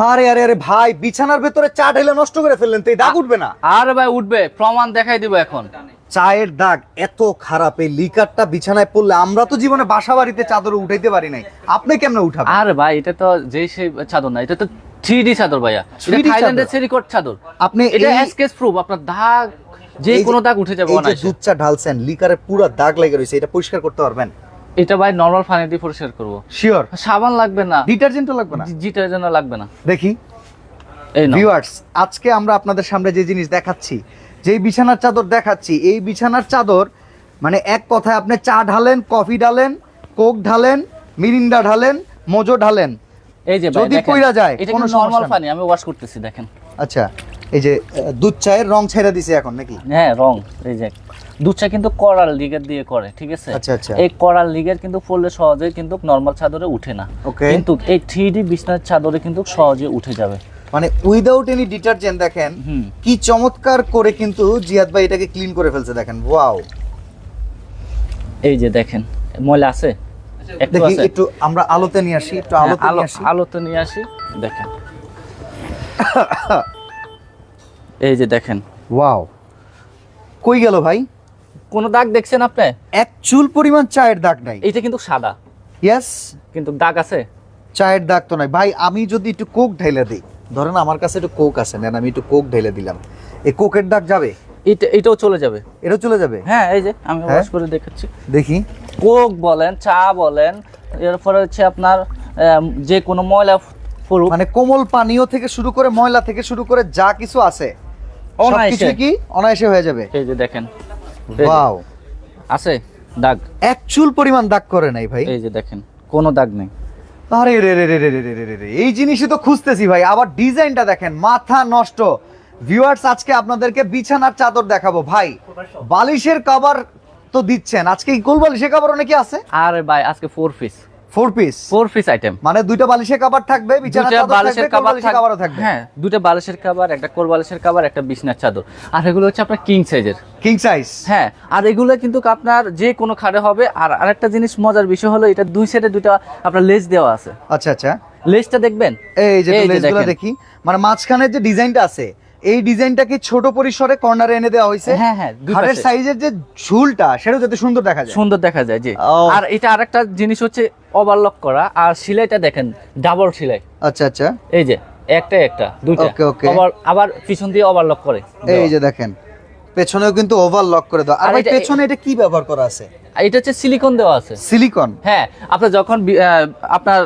আরে আরে আরে ভাই বিছানার ভেতরে চা ঢেলে নষ্ট করে ফেললেন তো এই দাগ উঠবে না? আরে ভাই উঠবে। প্রমাণ দেখাই দিব এখন। চায়ের দাগ এত খারাপ এই লিকারটা বিছানায় পড়লে আমরা তো জীবনে বাসা বাড়িতে চাদর উঠাইতে পারি নাই। আপনি কেমনে উঠাবেন? আরে ভাই এটা তো যেই সেই চাদর না এটা তো থ্রি ডি চাদর ভাইয়া। এটা থাইল্যান্ডের? সেরিকট চাদর। আপনি এটা এসকেস প্রুফ আপনার দাগ যে কোনো দাগ উঠে যাবে এই যে দুধ চা ঢালছেন লিকারের পুরো দাগ লেগে রয়েছে এটা পরিষ্কার করতে পারবেন? এটা ভাই নরমাল পানি দিয়ে পরিষ্কার করব। শিওর সাবান লাগবে না। ডিটারজেন্টও লাগবে না? জিটার জন্য লাগবে না। দেখি। এই ভিউয়ার্স আজকে আমরা আপনাদের সামনে যে জিনিস দেখাচ্ছি যেই বিছানার চাদর দেখাচ্ছি এই বিছানার চাদর মানে এক কথায় আপনি চা ঢালেন কফি ঢালেন কোক ঢালেন মিরিন্ডা ঢালেন মোজো ঢালেন এই যে যদি পইরা যায়, এটা কোনো নরমাল পানি আমি ওয়াশ করতেছি দেখেন। আচ্ছা এই যে দুধ চায়ের রং ছেড়ে দিছে এখন নাকি? হ্যাঁ রং এই যে দুধটা কিন্তু করাল লিগের দিয়ে করে ঠিক আছে? আচ্ছা, আচ্ছা। এই করাল লিগের কিন্তু পড়লে সহজে কিন্তু নরমাল চাদরে উঠে না। কিন্তু এই থ্রি ডি বিছনার চাদরে কিন্তু সহজে উঠে যাবে। মানে উইদাউট এনি ডিটারজেন্ট দেখেন কি চমৎকার করে কিন্তু জিয়াদ ভাই এটাকে ক্লিন করে ফেলছে দেখেন ওয়াও এই যে দেখেন ময়লা আছে? একটু দেখি একটু আমরা আলোতে নিয়ে আসি একটু হ্যাঁ, আলোতে আলো নিয়ে আসি। আলোতে নিয়ে আসি দেখেন। এই যে দেখেন। ওয়াও কই গেল ভাই? কোন দাগ দেখছেন আপনি? এক চুল পরিমাণ চায়ের দাগ নাই। এইটা কিন্তু সাদা। ইয়েস কিন্তু দাগ আছে? চায়ের দাগ তো নাই। ভাই আমি যদি একটু কোক ঢেলে দিই ধরেন আমার কাছে একটু কোক আছে নেন আমি একটু কোক ঢেলে দিলাম। এই কোকের দাগ যাবে? এটা এটাও চলে যাবে। এটা চলে যাবে? হ্যাঁ এই যে আমি হ্যাঁ? ওয়াশ করে দেখাচ্ছি। দেখি। কোক বলেন চা বলেন এরপরে হচ্ছে আপনার যে কোনো ময়লা ফুরুক মানে কোমল পানীয় থেকে শুরু করে ময়লা থেকে শুরু করে যা কিছু আছে অনায়াসে। কি অনায়াসে হয়ে যাবে? এই যে দেখেন। ওয়াও আছে দাগ। এক চুল পরিমাণ দাগ করে নাই ভাই। এই যে দেখেন কোনো দাগ নেই। আরে রে রে রে রে রে রে রে রে রে। এই জিনিসই তো খুঁজতেছি ভাই। আবার ডিজাইনটা দেখেন মাথা নষ্ট। ভিউয়ার্স আজকে আপনাদেরকে বিছানার চাদর দেখাবো। ভাই বালিশের কভার তো দিচ্ছেন। আজকে কি কোল বালিশের কভার অনেকে আছে? আরে ভাই আজকে four piece four piece four piece item মানে দুইটা বালিশের কভার থাকবে বিছানার চাদর বালিশের কভারও থাকবে? হ্যাঁ দুটা বালিশের কাবার একটা কোর বালিশের কাবার একটা বিছনার চাদর। আর এগুলো হচ্ছে আপনার কিং সাইজের কিং সাইজ হ্যাঁ আর এগুলো কিন্তু আপনার যে কোনো খাটে হবে। আর আরেকটা জিনিস মজার বিষয় হলো এটা দুই সাইডে দুইটা আপনার লেস দেওয়া আছে। আচ্ছা আচ্ছা। লেসটা দেখবেন? এই যে দেখেন। দেখি। মানে মাঝখানে যে ডিজাইনটা আছে এই ডিজাইনটাকে ছোট পরিসরে কর্নারে এনে দেওয়া হয়েছে। হ্যাঁ, হ্যাঁ, ঘাড়ের সাইজের যে ঝুলটা সেটাও যাতে সুন্দর দেখা যায়। সুন্দর দেখা যায় যে আর এটা আরেকটা জিনিস হচ্ছে ওভারলক করা। আর সিলাইটা দেখেন ডাবল সিলাই। আচ্ছা আচ্ছা। এই যে একটা একটা দুইটা। ওকে. আবার আবার পিছন দিয়ে ওভারলক করে এই যে দেখেন পেছনেও কিন্তু ওভারলক করে দাও। আর ভাই পেছনে এটা কি ব্যবহার করা আছে? এটা হচ্ছে সিলিকন দেওয়া আছে। সিলিকন হ্যাঁ আপনার যখন আপনার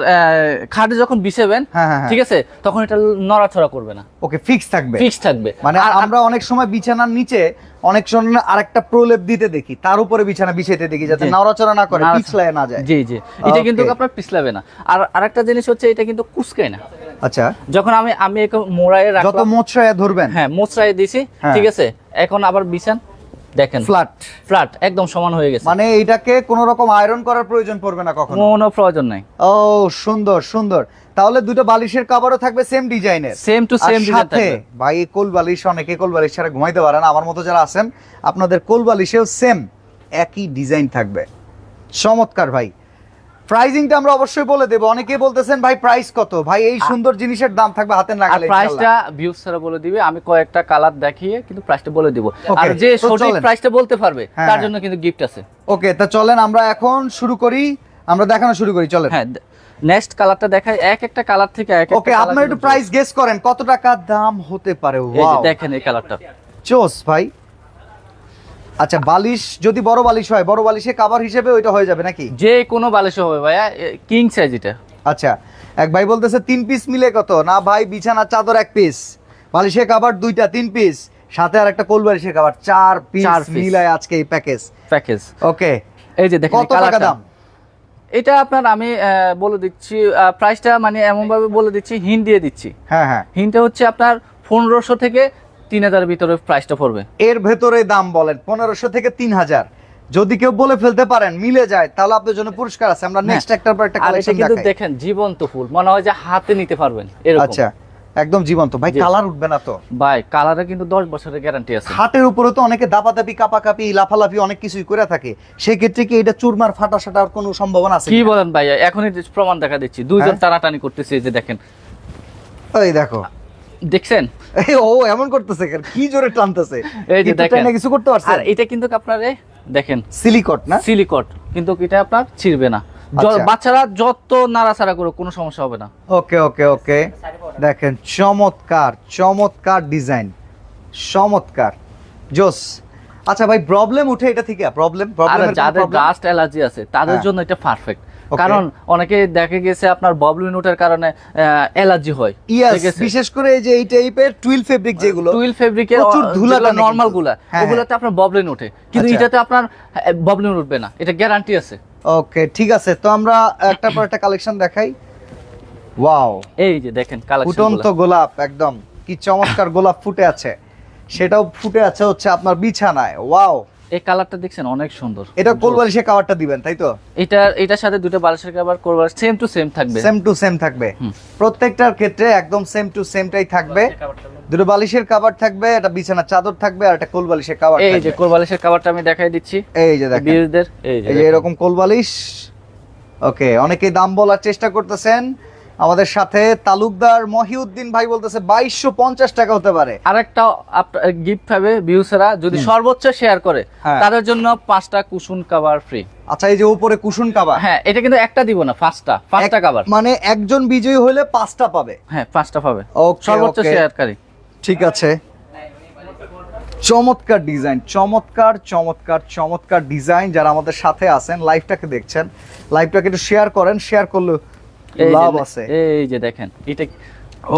খাটে যখন বিছাবেন হ্যাঁ, হ্যাঁ, হ্যাঁ। ঠিক আছে তখন এটা নড়াচড়া করবে না। ওকে ফিক্স থাকবে। ফিক্স থাকবে। মানে আমরা অনেক সময় বিছানার নিচে অনেক সময় আরেকটা প্রলেপ দিতে দেখি তার উপরে বিছানা বিছাইতে দেখি যাতে নড়াচড়া না করে পিছলায় না যায়। জি জি। এটা কিন্তু আপনার পিছলাবে না। আর আরেকটা জিনিস হচ্ছে এটা কিন্তু কুচকায় না। আচ্ছা। যখন আমি আমি এখন মোড়ায় যত মোচড়ায় ধরবেন। হ্যাঁ মোচড়ায় দিছি হ্যাঁ। ঠিক আছে? এখন আবার বিছান দেখেন। ফ্ল্যাট ফ্ল্যাট একদম সমান হয়ে গেছে। মানে এটাকে কোনো রকম আয়রন করার প্রয়োজন পড়বে না কখনো? কোনো প্রয়োজন নাই। ও সুন্দর সুন্দর। তাহলে দুটো বালিশের কভারও থাকবে সেম ডিজাইনের সেম টু সেম ডিজাইন থাকবে। ভাই কোল বালিশ অনেকে কোল বালিশ ছাড়া ঘুমাইতে পারে না। আমার মতো যারা আছেন আপনাদের কোল বালিশেও সেম একই ডিজাইন থাকবে। চমৎকার ভাই। প্রাইজিংটা আমরা অবশ্যই বলে দেবো। অনেকে বলতেছেন ভাই প্রাইস কত? ভাই এই সুন্দর জিনিসের দাম থাকবে হাতে লাগালে প্রাইসটা ভিউজ ছাড়া বলে দিবে। আমি কয়েকটা কালার দেখিয়ে কিন্তু প্রাইসটা বলে দিব। আর যে সঠিক প্রাইসটা বলতে পারবে হ্যাঁ, তার হ্যাঁ। জন্য কিন্তু গিফট আছে। ওকে তা চলেন আমরা এখন শুরু করি। আমরা দেখানো শুরু করি চলেন। হ্যাঁ নেক্সট কালারটা দেখাই। এক একটা কালার থেকে এক ওকে আপনার একটু প্রাইস গেস করেন কত টাকা দাম হতে পারে? ওয়াও দেখেন এই কালারটা চোস ভাই। আচ্ছা বালিশ যদি বড় বালিশ হয় বড় বালিশে কাভার হিসেবে ওইটা হয়ে যাবে নাকি? যে কোনো বালিশ হবে ভাইয়া কিং সাইজ এটা। আচ্ছা এক ভাই বলতেছে তিন পিস মিলে কত? না ভাই বিছানা চাদর এক পিস বালিশে কাভার দুইটা তিন পিস সাথে আর একটা কোল বালিশের কাভার চার পিস মিলায় আজকে এই প্যাকেজ প্যাকেজ ওকে এই যে দেখেন কত টাকা দাম? এটা আপনার আমি বলে দিচ্ছি প্রাইসটা মানে এমন ভাবে বলে দিচ্ছি হিন দিয়ে দিচ্ছি। হ্যাঁ হ্যাঁ। হিন্টটা হচ্ছে আপনার পনেরোশো থেকে তিন হাজারের ভিতরে প্রাইসটা পড়বে। এর ভেতরে দাম বলেন পনেরোশো থেকে তিন হাজার। যদি কেউ বলে ফেলতে পারেন মিলে যায় তাহলে আপনার জন্য পুরস্কার আছে। আমরা নেক্সট একটার পর একটা হ্যাঁ। কালেকশন কিন্তু দেখেন জীবন্ত ফুল। মনে হয় যে হাতে নিতে পারবেন এরকম। আচ্ছা একদম জীবন্ত। ভাই কালার উঠবে না তো? ভাই কালারে কিন্তু দশ বছরের গ্যারান্টি আছে। হাতের উপরে তো অনেকে দাপাদাপি কাপাকাপি লাফালাফি অনেক কিছুই করে থাকে। সেক্ষেত্রে কি এটা চুরমার ফাটা সাটার কোনো সম্ভাবনা আছে কি বলেন ভাই এখনই প্রমাণ দেখা দিচ্ছি। দুইজন হ্যাঁ? টানাটানি করতেছে এই যে দেখেন। এই দেখো। দেখছেন? ও এমন করতেছে কি জোরে টানতেছে? এই যে দেখেন। কিছু করতে পারছে? আর এটা কিন্তু আপনার দেখেন। সিলিকট না? সিলিকট কিন্তু এটা আপনার ছিড়বে না। আচ্ছা। বাচ্চারা যত নাড়াচাড়া করুক কোনো সমস্যা হবে না। ওকে ওকে ওকে। দেখেন চমৎকার চমৎকার ডিজাইন। চমৎকার। জোস। আচ্ছা ভাই প্রবলেম উঠে এটা থেকে প্রবলেম প্রবলেম যাদের ডাস্ট অ্যালার্জি আছে তাদের হ্যাঁ। জন্য এটা পারফেক্ট কারণ অনেকে দেখে গেছে আপনার ববলিন উঠার কারণে অ্যালার্জি হয়। বিশেষ করে এই যে এই টাইপের টুইল ফেব্রিক যেগুলো টুইল ফেব্রিকের প্রচুর ধুলা নরমাল। গুলা হ্যাঁ, ওগুলাতে আপনার ববলিন ওঠে কিন্তু আচ্ছা। এটাতে আপনার ববলিন উঠবে না। এটা গ্যারান্টি আছে। ওকে ঠিক আছে। তো আমরা একটা পর একটা কালেকশন দেখাই। ওয়াও এই যে দেখেন কালেকশন ফুটন্ত গোলাপ একদম। কি চমৎকার গোলাপ ফুটে আছে। সেটাও ফুটে আছে হচ্ছে আপনার বিছানায়। ওয়াও। এই কালারটা দেখছেন অনেক সুন্দর। এটা কোলবালিশে কাভারটা দিবেন তাই তো? এটা এটার সাথে দুটো বালিশের কভার করবার সেম টু সেম থাকবে। সেম টু সেম থাকবে। প্রত্যেকটার ক্ষেত্রে একদম সেম টু সেমটাই থাকবে। দুটো বালিশের কাভার থাকবে একটা বিছানার চাদর থাকবে আর একটা কোলবালিশের কাভার এই যে থাকবে কোরবালিশের কভারটা আমি দেখাই দিচ্ছি। এই যে দেখেন। বিয়েদের এই যে। এরকম কোলবালিশ। ওকে অনেকেই দাম বলার চেষ্টা করতেছেন। আমাদের সাথে তালুকদার মহিউদ্দিন ভাই বলতেছে বাইশশো পঞ্চাশ টাকা হতে পারে। আরেকটা গিফট পাবে ভিউসেরা যদি সর্বোচ্চ শেয়ার করে হ্যাঁ। তাদের জন্য পাঁচটা কুসুন কভার ফ্রি আচ্ছা এই যে উপরে কুশন কাভার হ্যাঁ এটা কিন্তু একটা দিব না পাঁচটা পাঁচটা এক- মানে একজন বিজয়ী হলে পাঁচটা পাবে। হ্যাঁ পাঁচটা পাবে। সর্বোচ্চ শেয়ারকারী ঠিক আছে। চমৎকার ডিজাইন চমৎকার চমৎকার চমৎকার ডিজাইন যারা আমাদের সাথে আছেন লাইভটাকে দেখছেন লাইভটাকে একটু শেয়ার করেন শেয়ার করলে লাভ আছে। এই যে দেখেন এটা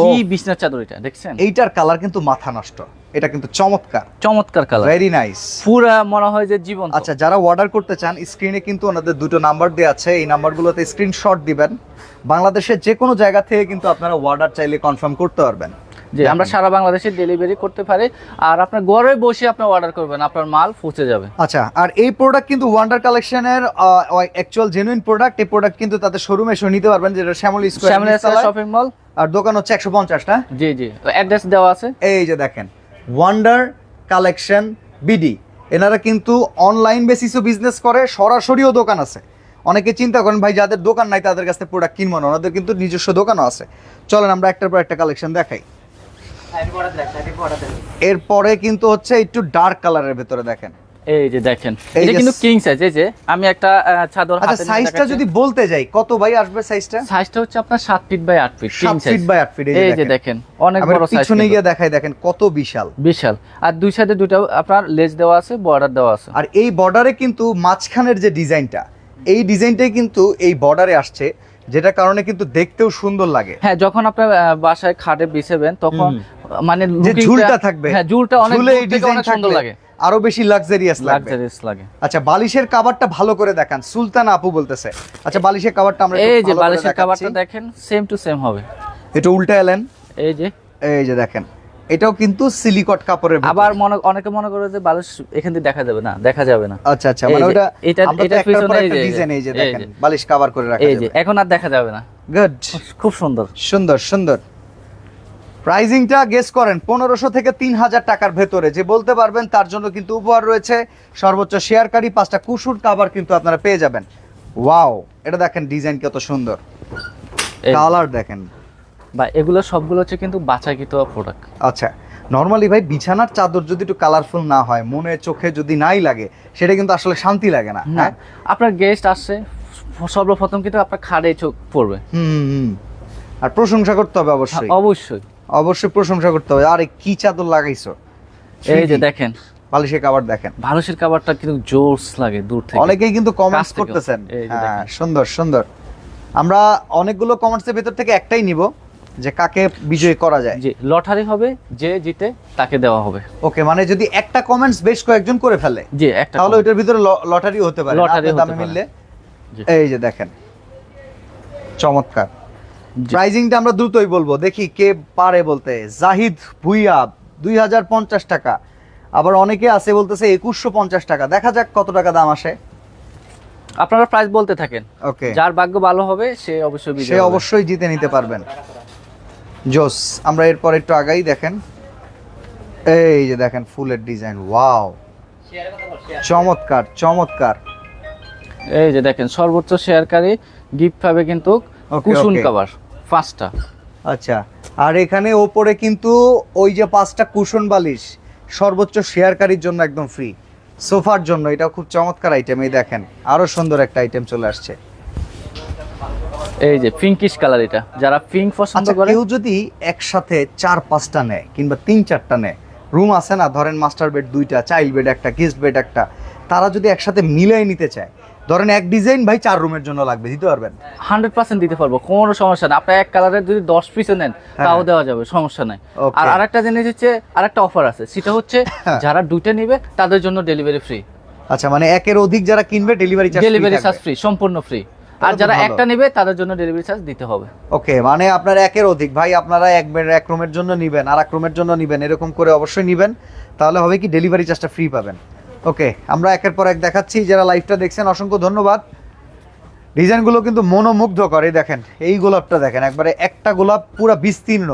কি বিছনার চাদর এটা দেখছেন? এইটার কালার কিন্তু মাথা নষ্ট। এটা কিন্তু চমৎকার। চমৎকার কালার ভেরি নাইস পুরা মনে হয় যে জীবন আচ্ছা যারা অর্ডার করতে চান স্ক্রিনে কিন্তু ওনাদের দুটো নাম্বার দেওয়া আছে। এই নাম্বারগুলোতে স্ক্রিনশট দিবেন। বাংলাদেশের যে কোনো জায়গা থেকে কিন্তু আপনারা অর্ডার চাইলে কনফার্ম করতে পারবেন। যে আমরা সারা বাংলাদেশে ডেলিভারি করতে পারি। আর আপনার ঘরে বসে আপনি অর্ডার করবেন আপনার মাল পৌঁছে যাবে। আচ্ছা আর এই প্রোডাক্ট কিন্তু ওয়ান্ডার কালেকশনের অ্যাকচুয়াল জেনুইন প্রোডাক্ট এই প্রোডাক্ট কিন্তু তাদের শোরুমে এসে নিতে পারবেন যেটা Shyamoli Shyamoli square shopping mall আর দোকান হচ্ছে একশো পঞ্চাশ না? জি জি অ্যাড্রেস দেওয়া আছে। এই যে দেখেন ওয়ান্ডার কালেকশন বিডি এনারা কিন্তু অনলাইন বেসিসও বিজনেস করে সরাসরিও দোকান আছে। অনেকে চিন্তা করেন ভাই যাদের দোকান নাই তাদের কাছে প্রোডাক্ট কিনবো না। ওনাদের কিন্তু নিজস্ব দোকানও আছে। চলেন আমরা একটার পর একটা কালেকশন দেখাই। এরপরে কিন্তু হচ্ছে একটু ডার্ক কালারের ভেতরে দেখেন। এই যে দেখেন এটা কিন্তু কিং সাইজ এই যে আমি একটা চাদর আচ্ছা হাতে সাইজটা যদি বলতে যাই কত ভাই আসবে সাইজটা সাইজটা হচ্ছে আপনার 7 ফিট বাই 8 ফিট কিং সাত সাইজ ফিট বাই আট ফিট এই যে দেখেন। অনেক বড় সাইজ পিছনে গিয়ে দেখাই দেখেন কত বিশাল। বিশাল। আর দুই সাইডে দুটো আপনার লেজ দেওয়া আছে বর্ডার দেওয়া আছে। আর এই বর্ডারে কিন্তু মাঝখানের যে ডিজাইনটা এই ডিজাইনটাই কিন্তু এই বর্ডারে আসছে। যেটা কারণে কিন্তু দেখতেও সুন্দর লাগে। হ্যাঁ যখন আপনার বাসায় খাটে বিছাবেন তখন মানে যে ঝুলটা থাকবে। হ্যাঁ ঝুলটা অনেক অনেক সুন্দর লাগে। আরও বেশি লাক্সারিয়াস লাগবে। লাক্সারিয়াস লাগে। আচ্ছা বালিশের কাভারটা ভালো করে দেখান। সুলতান আপু বলতেছে। আচ্ছা বালিশের কাভারটা আমরা এই যে বালিশের কাভারটা দেখেন সেম টু সেম হবে। এটা উল্টা এলেন। এই যে। এই যে দেখেন। এটাও কিন্তু সিলিকট কাপড়ের। আবার মনে অনেকে মনে করে যে বালিশ এখান থেকে দেখা যাবে না দেখা যাবে না। আচ্ছা আচ্ছা মানে ওটা এটা- পর পিছনে এই যে, ডিজাইন এই যে দেখেন বালিশ কভার করে রাখা এই যে এখন আর দেখা যাবে না। গুড খুব সুন্দর। সুন্দর সুন্দর। প্রাইজিংটা গেস করেন পনেরোশো থেকে তিন হাজার টাকার ভেতরে। যে বলতে পারবেন তার জন্য কিন্তু উপহার রয়েছে। সর্বোচ্চ শেয়ারকারী পাঁচটা কুসুর কাভার কিন্তু আপনারা পেয়ে যাবেন। ওয়াও এটা দেখেন ডিজাইন কত সুন্দর। কালার দেখেন। বা এগুলো সবগুলো হচ্ছে কিন্তু বাছাইকৃত প্রোডাক্ট আচ্ছা নর্মালি ভাই বিছানার চাদর যদি একটু কালারফুল না হয় মনে চোখে যদি নাই লাগে সেটা কিন্তু আসলে শান্তি লাগে না হ্যাঁ? আপনার গেস্ট আসছে সর্বপ্রথম কিন্তু আপনার খাড়ে চোখ পড়বে। হুম আর প্রশংসা করতে হবে অবশ্যই। অবশ্যই। অবশ্যই প্রশংসা করতে হবে। আরে কি চাদর লাগাইছো? এই যে দেখেন। বালিশের কাভার দেখেন। ভারসের কাবারটা কিন্তু জোরস লাগে দূর থেকে। অনেকেই কিন্তু কমেন্টস করতেছেন। হ্যাঁ সুন্দর সুন্দর। আমরা অনেকগুলো কমেন্টসের ভিতর থেকে একটাই নিব। যে কাকে বিজয়ী করা যায়। যে লটারি হবে যে জিতে তাকে দেওয়া হবে। ওকে মানে যদি একটা কমেন্টস বেশ কয়েকজন করে ফেলে যে একটা তাহলে। ওইটার ভিতরে লটারি হতে পারে আপনার দামে মিললে। এই যে দেখেন চমৎকার। জি। প্রাইজিংটা আমরা দ্রুতই বলব দেখি কে পারে বলতে। জাহিদ ভুইয়া দুই হাজার পঞ্চাশ টাকা। আবার অনেকে আছে বলতেছে একুশশো পঞ্চাশ টাকা। দেখা যাক কত টাকা দাম আসে। আপনারা প্রাইস বলতে থাকেন। ওকে। যার ভাগ্য ভালো হবে সে অবশ্যই সে অবশ্যই জিতে নিতে পারবেন। জোস আমরা এরপর একটু আগাই দেখেন। এই যে দেখেন ফুলের ডিজাইন ওয়াও। চমৎকার চমৎকার। এই যে দেখেন সর্বোচ্চ শেয়ারকারী গিফট পাবে কিন্তু কুশন কভার পাঁচটা। আচ্ছা আর এখানে ওপরে কিন্তু ওই যে পাঁচটা কুশন বালিশ সর্বোচ্চ শেয়ারকারীর জন্য একদম ফ্রি সোফার জন্য এটা খুব চমৎকার আইটেম এই দেখেন আরও সুন্দর একটা আইটেম চলে আসছে। এই যে পিঙ্কিশ কালার এটা। যারা পিঙ্ক পছন্দ আচ্ছা করে কেউ যদি একসাথে চার পাঁচটা নেয় কিংবা তিন চারটা নেয় রুম আছে না ধরেন মাস্টার বেড দুইটা চাইল্ড বেড একটা গেস্ট বেড একটা তারা যদি একসাথে মিলাই নিতে চায় ধরেন এক ডিজাইন ভাই চার রুমের জন্য লাগবে দিতে পারবেন? হান্ড্রেড পার্সেন্ট দিতে পারব কোনো সমস্যা নেই আপনি এক কালারের যদি দশ পিসও নেন তাও হ্যাঁ। দেওয়া যাবে সমস্যা নাই। আর আরেকটা জিনিস হচ্ছে আরেকটা অফার আছে সেটা হচ্ছে হ্যাঁ। যারা দুইটা নিবে তাদের জন্য ডেলিভারি ফ্রি আচ্ছা মানে একের অধিক যারা কিনবে ডেলিভারি ডেলিভারি চার্জ ফ্রি সম্পূর্ণ ফ্রি আর যারা একটা নিবে তাদের জন্য ডেলিভারি চার্জ দিতে হবে। ওকে মানে আপনার একের অধিক। ভাই আপনারা এক এক রুমের জন্য নিবেন আর এক রুমের জন্য নিবেন এরকম করে অবশ্যই নিবেন। তাহলে হবে কি ডেলিভারি চার্জটা ফ্রি পাবেন। ওকে আমরা একের পর এক দেখাচ্ছি। যারা লাইভটা দেখছেন অসংখ্য ধন্যবাদ। ডিজাইনগুলো কিন্তু মনোমুগ্ধ করে দেখেন এই গোলাপটা দেখেন একবারে একটা গোলাপ পুরো বিস্তীর্ণ।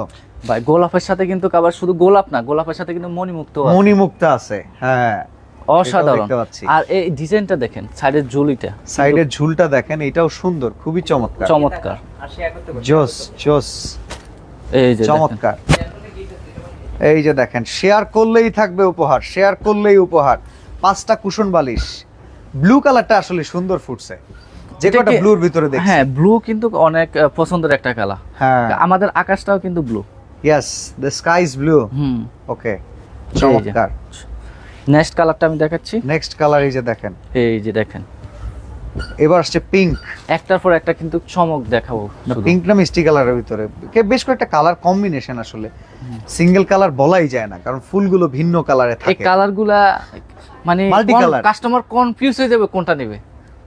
ভাই গোলাপের সাথে কিন্তু আবার শুধু গোলাপ না গোলাপের সাথে কিন্তু মণিমুক্ত। মণিমুক্তা আছে হ্যাঁ। অসাধারণ। আর এই ডিজাইনটা দেখেন সাইডের ঝুলিটা। সাইডের ঝুলটা দেখেন এটাও সুন্দর খুবই চমৎকার। চমৎকার। জোস জোস। এই যে চমৎকার। এই যে দেখেন শেয়ার করলেই থাকবে উপহার শেয়ার করলেই উপহার। পাঁচটা কুশন বালিশ। ব্লু কালারটা আসলে সুন্দর ফুটছে। যে কটা ব্লুর ভিতরে দেখছি। হ্যাঁ ব্লু কিন্তু অনেক পছন্দের একটা কালার। হ্যাঁ। আমাদের আকাশটাও কিন্তু blue. Yes the sky is blue hmm. Okay চমৎকার। নেক্সট কালারটা আমি দেখাচ্ছি। নেক্সট কালার এই যে দেখেন। এই যে দেখেন। এবার আসছে পিঙ্ক একটার পর একটা কিন্তু চমক দেখাবো পিঙ্ক না মিষ্টি কালারের ভিতরে। বেশ কয়েকটা কালার কম্বিনেশন আসলে। সিঙ্গেল কালার বলাই যায় না কারণ ফুলগুলো ভিন্ন কালারে থাকে এই কালারগুলা মানে। কাস্টমার কনফিউজ হয়ে যাবে কোনটা নেবে।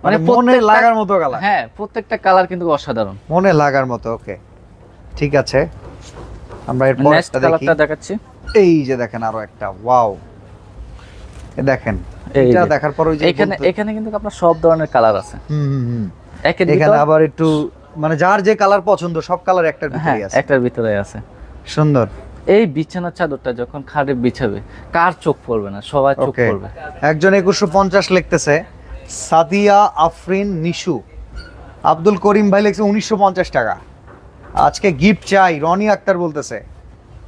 মানে মনে লাগার মতো কালার হ্যাঁ প্রত্যেকটা কালার কিন্তু অসাধারণ। মনে লাগার মতো ওকে ঠিক আছে। আমরা এরপর কালারটা দেখাচ্ছি। এই যে দেখেন আরও একটা ওয়াও দেখেন এটা দেখার পর ওই যে এখানে এখানে কিন্তু আপনার সব ধরনের কালার আছে। হুম। এখানে আবার একটু মানে যার যে কালার পছন্দ সব কালার একটার হ্যাঁ ভিতরেই আছে। একটার ভিতরে আছে। সুন্দর। এই বিছানার চাদরটা যখন খাটে বিছাবে কার চোখ পড়বে না? সবাই চোখ পড়বে। একজন একুশশো পঞ্চাশ লিখতেছে সাদিয়া আফরিন নিশু। আব্দুল করিম ভাই লিখছে উনিশশো পঞ্চাশ টাকা। আজকে গিফট চাই রনি আক্তার বলতেছে।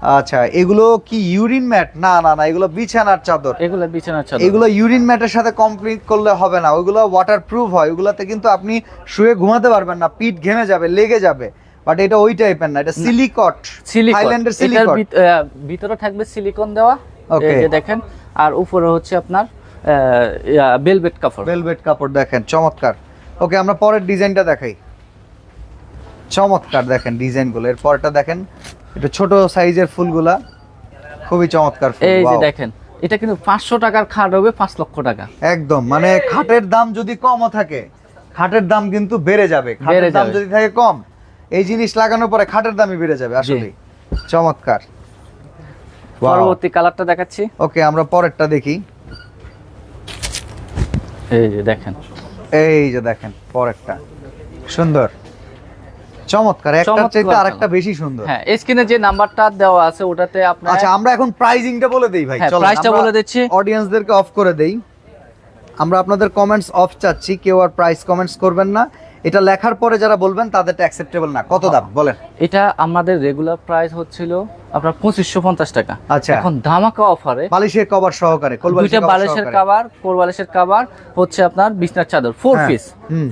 আচ্ছা এগুলো কি ইউরিন ম্যাট? না না না এগুলো বিছানার চাদর। এগুলো বিছানার চাদর। এগুলো ইউরিন ম্যাটের সাথে কমপ্লিট করলে হবে না। ওইগুলো ওয়াটার প্রুফ হয়। ওগুলোতে কিন্তু আপনি শুয়ে ঘুমাতে পারবেন না। পিঠ ঘেমে যাবে লেগে যাবে। বাট এটা ওই টাইপের না। এটা সিলিকট থাইল্যান্ডের সিলিকট ভিত- ভিতরে থাকবে সিলিকন দেওয়া। ওকে দেখেন। আর উপরে হচ্ছে আপনার বেলভেট কাপড়। ভেলভেট কাপড় দেখেন চমৎকার। ওকে আমরা পরের ডিজাইনটা দেখাই। চমৎকার দেখেন ডিজাইনগুলো এর পরটা দেখেন এটা ছোট সাইজের ফুলগুলা। খুবই চমৎকার ফুল, এই যে দেখেন এটা কিন্তু পাঁচশো টাকার খাট হবে পাঁচ লক্ষ টাকা। একদম মানে খাটের দাম যদি কমও থাকে খাটের দাম কিন্তু বেড়ে যাবে। খাটের দাম যদি থাকে কম এই জিনিস লাগানোর পরে খাটের দামই বেড়ে যাবে আসলে চমৎকার। পরবর্তী কালারটা দেখাচ্ছি। ওকে আমরা পরেরটা দেখি। এই যে দেখেন। এই যে দেখেন পরেরটা। সুন্দর। চমৎকার একটা চাইতে। আরেকটা বেশি সুন্দর হ্যাঁ স্ক্রিনে যে নাম্বারটা দেওয়া আছে ওটাতে আপনারা আচ্ছা আমরা এখন প্রাইজিংটা বলে দেই ভাই হ্যাঁ, চলো প্রাইসটা বলে দিচ্ছি। অডিয়েন্সদেরকে অফ করে দেই আমরা আপনাদের কমেন্টস অফ চাচ্ছি কেউ আর প্রাইস কমেন্টস করবেন না এটা লেখার পরে যারা বলবেন তাদেরটা অ্যাকসেপ্টেবল না। কত দাম? বলেন। এটা আমাদের রেগুলার প্রাইস হচ্ছিল আপনার পঁচিশশো পঞ্চাশ টাকা। আচ্ছা। এখন ধামাকা অফারে বালিশের কভার সহকারে দুইটা বালিশের কাভার কোর বালিশের কাভার হচ্ছে আপনার বিছনার চাদর four piece.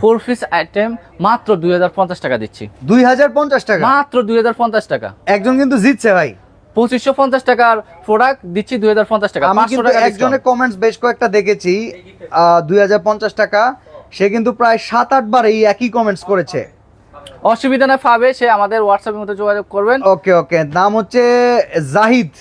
Four piece item মাত্র দুই হাজার পঞ্চাশ টাকা দিচ্ছি। দুই হাজার পঞ্চাশ টাকা? মাত্র দুই হাজার পঞ্চাশ টাকা। একজন কিন্তু জিতছে ভাই। পঁচিশশো পঞ্চাশ টাকার প্রোডাক্ট দিচ্ছি দুই হাজার পঞ্চাশ টাকা। আমি কিন্তু একজনের। কমেন্টস বেশ কয়েকটা দেখেছি। দুই হাজার পঞ্চাশ টাকা। সে কিন্তু প্রায় সাত আট বার এই একই কমেন্টস করেছে। অসুবিধা না পাবে সে আমাদের হোয়াটসঅ্যাপের মধ্যে যোগাযোগ করবেন। ওকে ওকে। নাম হচ্ছে জাহিদ।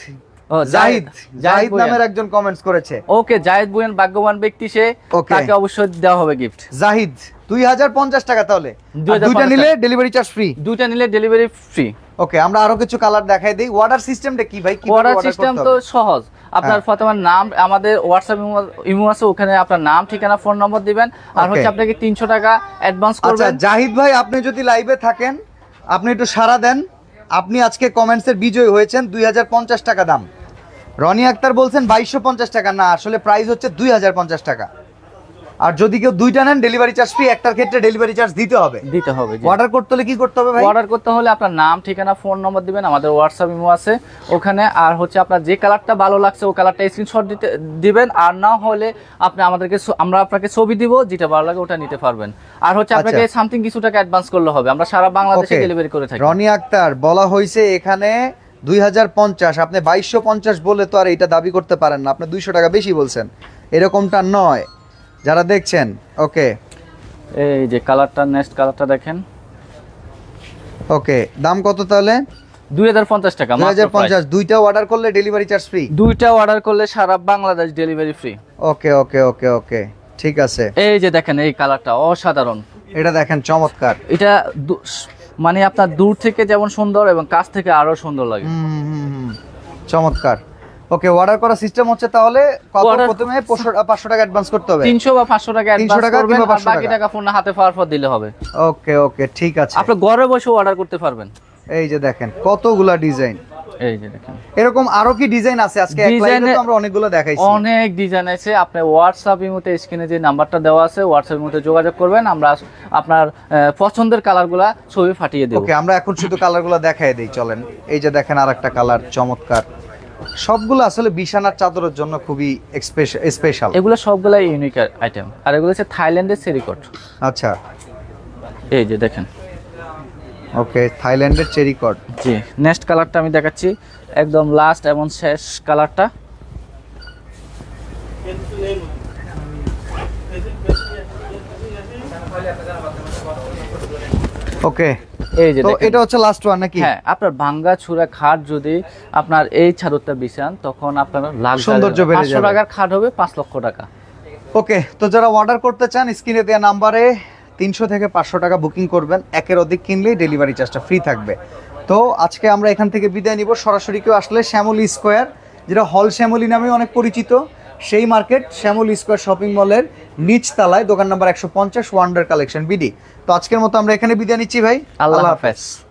জাহিদ জাহিদ। নামের একজন কমেন্টস করেছে। ওকে জায়েদ বুয়েন ভাগ্যবান ব্যক্তি সে. তাকে অবশ্যই দেওয়া হবে গিফট জাহিদ দুই হাজার পঞ্চাশ টাকা তাহলে। দুইটা নিলে ডেলিভারি চার্জ ফ্রি দুইটা নিলে ডেলিভারি ফ্রি ওকে আমরা আরও কিছু কালার দেখাই দিই। অর্ডার সিস্টেমটা কি ভাই? অর্ডার সিস্টেম তো সহজ। আপনার ফতেমার নাম আমাদের হোয়াটসঅ্যাপ ইমো আছে ওখানে আপনার নাম ঠিকানা ফোন নম্বর দিবেন। আর হচ্ছে আপনাকে তিনশো টাকা অ্যাডভান্স আচ্ছা করবেন। জাহিদ ভাই আপনি যদি লাইভে থাকেন আপনি একটু সারা দেন। আপনি আজকে কমেন্টসের বিজয়ী হয়েছেন দুই হাজার পঞ্চাশ টাকা দাম। রনি আক্তার বলছেন বাইশশো পঞ্চাশ টাকা। না আসলে প্রাইস হচ্ছে দুই হাজার পঞ্চাশ টাকা। আর যদি কেউ দুইটা নেন ডেলিভারি চার্জ ফ্রি একটার ক্ষেত্রে ডেলিভারি চার্জ দিতে হবে। দিতে হবে অর্ডার করতে হলে কি করতে হবে ভাই? অর্ডার করতে হলে আপনার নাম ঠিকানা ফোন নম্বর দিবেন আমাদের হোয়াটসঅ্যাপ ইমো আছে। ওখানে আর হচ্ছে আপনার যে কালারটা ভালো লাগছে ও কালারটা স্ক্রিনশট দিতে দিবেন। আর না হলে আপনি আমাদেরকে আমরা আপনাকে ছবি দিব যেটা ভালো লাগে ওটা নিতে পারবেন। আর হচ্ছে আপনাকে সামথিং কিছু টাকা অ্যাডভান্স করলে হবে। আমরা সারা বাংলাদেশে ডেলিভারি করে থাকি। রনি আক্তার বলা হয়েছে এখানে দুই হাজার পঞ্চাশ। আপনি বাইশশো পঞ্চাশ বলে তো আর এটা দাবি করতে পারেন না। আপনি দুইশো টাকা বেশি বলছেন। এরকমটা নয়। যারা দেখছেন ওকে। এই যে কালারটা নেক্সট কালারটা দেখেন। ওকে দাম কত তাহলে? দুই হাজার পঞ্চাশ টাকা দুই হাজার পঞ্চাশ দুইটা অর্ডার করলে ডেলিভারি চার্জ ফ্রি দুইটা অর্ডার করলে সারা Bangladesh delivery free okay okay okay okay ঠিক আছে। এই যে দেখেন এই কালারটা অসাধারণ। এটা দেখেন চমৎকার। এটা মানে আপনার দূর থেকে যেমন সুন্দর এবং কাছ থেকে আরও সুন্দর লাগে। চমৎকার। ওকে অর্ডার করার সিস্টেম হচ্ছে তাহলে প্রথমে পাঁচশো টাকা অ্যাডভান্স করতে হবে? তিনশো বা পাঁচশো টাকা 300 অ্যাডভান্স টাকা কিংবা 500 বাকি টাকা। ফোন হাতে পাওয়ার পর দিলে হবে। ওকে ওকে ঠিক আছে। আপনি ঘরে বসেও অর্ডার করতে পারবেন। এই যে দেখেন কতগুলা ডিজাইন এই যে দেখেন। এরকম আরও কি ডিজাইন আছে? আজকে এক এ- তো আমরা অনেকগুলো দেখাইছি। অনেক ডিজাইন আছে। আপনি হোয়াটসঅ্যাপ ইমোতে স্ক্রিনে যে নাম্বারটা দেওয়া আছে হোয়াটসঅ্যাপ ইমোতে যোগাযোগ করবেন। আমরা আপনার পছন্দের কালারগুলা ছবি ফাটিয়ে দেবো। ওকে আমরা এখন শুধু কালারগুলো দেখাই দেই চলেন। এই যে দেখেন আরেকটা কালার চমৎকার। সবগুলো আসলে বিছানার চাদরের জন্য খুবই স্পেশাল এগুলো সবগুলাই ইউনিক আইটেম আর এগুলো হচ্ছে থাইল্যান্ডের সেরিকট আচ্ছা। এই যে দেখেন। ওকে থাইল্যান্ডের চেরি কট জি নেক্সট কালারটা আমি দেখাচ্ছি। একদম লাস্ট এবং শেষ কালারটা ওকে এই যে তো এটা হচ্ছে লাস্ট ওয়ান নাকি? হ্যাঁ আপনার ভাঙ্গা ছুরা খাট যদি আপনার এই ছাদরটা বিছান তখন আপনার লাখ সৌন্দর্য বেড়ে যাবে। টাকার খাট হবে পাঁচ লক্ষ টাকা। ওকে তো যারা অর্ডার করতে চান স্ক্রিনে দেওয়া নাম্বারে তিনশো থেকে পাঁচশো টাকা বুকিং করবেন। একের অধিক কিনলেই ডেলিভারি চার্জটা ফ্রি থাকবে। তো আজকে আমরা এখান থেকে বিদায় নিব। সরাসরি কেউ আসলে শ্যামলী স্কোয়ার যেটা হল শ্যামলী নামে অনেক পরিচিত সেই মার্কেট শ্যামলী স্কোয়ার শপিং মলের নিচ তলায় দোকান নাম্বার একশো পঞ্চাশ ওয়ান্ডার কালেকশন বিডি তো আজকের মতো আমরা এখানে বিদায় নিচ্ছি ভাই। আল্লাহ হাফেজ।